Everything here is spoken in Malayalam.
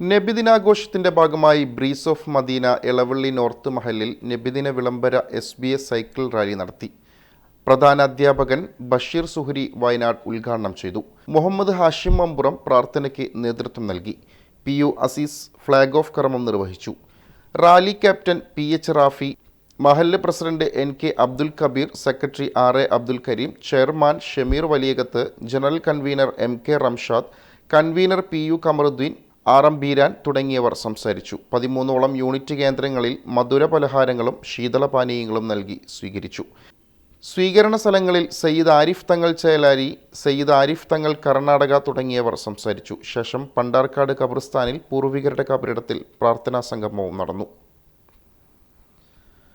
നബിദിനാഘോഷത്തിന്റെ ഭാഗമായി breeze of Madina Elavally north മഹലിൽ നബിദിന വിളംബര S B S cycle rally നടത്തി. പ്രധാന അധ്യാപകൻ ബഷീർ സുഹരി വയനാട് ഉദ്ഘാടനം ചെയ്തു. മുഹമ്മദ് ഹാഷിം മമ്പുറം പ്രാർത്ഥനയ്ക്ക് നേതൃത്വം നൽകി. P U Azeez flag off കർമ്മം നിർവഹിച്ചു. Rally captain P H Rafi മഹല്ല് president N K Abdul Kabeer secretary R A Abdul Kareem chairman Shameer Valiyakath general convener M K Ramshad convener P U Kamaruddeen R M Beeran തുടങ്ങിയവർ സംസാരിച്ചു. പതിമൂന്നോളം യൂണിറ്റ് കേന്ദ്രങ്ങളിൽ മധുര പലഹാരങ്ങളും ശീതളപാനീയങ്ങളും നൽകി സ്വീകരിച്ചു. സ്വീകരണ സ്ഥലങ്ങളിൽ സയ്യിദ് ആരിഫ് തങ്ങൾ ചേലാരി സയ്യിദ് ആരിഫ് തങ്ങൾ കർണാടക തുടങ്ങിയവർ സംസാരിച്ചു. ശേഷം പണ്ടാർക്കാട് ഖബർസ്ഥാനിൽ പൂർവികരുടെ കബറിടത്തിൽ പ്രാർത്ഥനാ സംഗമവും നടന്നു.